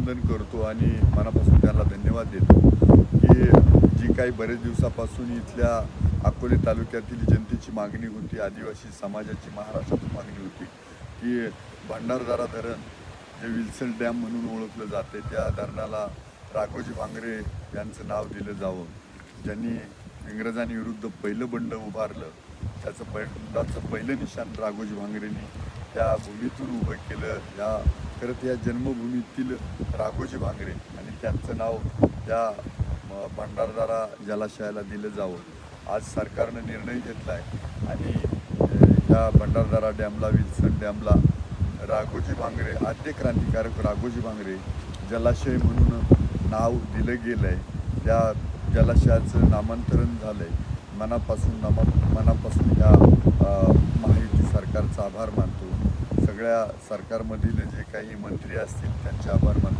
अभिनंदन करतो आणि मनापासून त्याला धन्यवाद देतो की जी काही बरेच दिवसापासून इथल्या अकोले तालुक्यातील जनतेची मागणी होती आदिवासी समाजाची महाराष्ट्राची मागणी होती की भंडारदारा धरण जे विल्सन डॅम म्हणून ओळखलं जाते त्या धरणाला राघोजी भांगरे यांचं नाव दिलं जावं. ज्यांनी इंग्रजांविरुद्ध पहिलं बंड उभारलं त्याचं बंडाचं पहिलं निशाण राघोजी भांगरेंनी त्या भूमीतून उभं केलं. या खरं या जन्मभूमीतील राघोजी भांगरे आणि त्यांचं नाव त्या भंडारदारा जलाशयाला दिलं जावं. आज सरकारनं निर्णय घेतला आहे आणि या भंडारदारा डॅमला विल्सन डॅमला राघोजी भांगरे आद्य क्रांतिकारक राघोजी भांगरे जलाशय म्हणून नाव दिलं गेलं आहे त्या जलाशयाचं नामांतरण झालं आहे मनापासून नमा मनापासून त्या आभार मानतो. सगळ्या सरकारमधील जे काही मंत्री असतील त्यांचे आभार मानतो.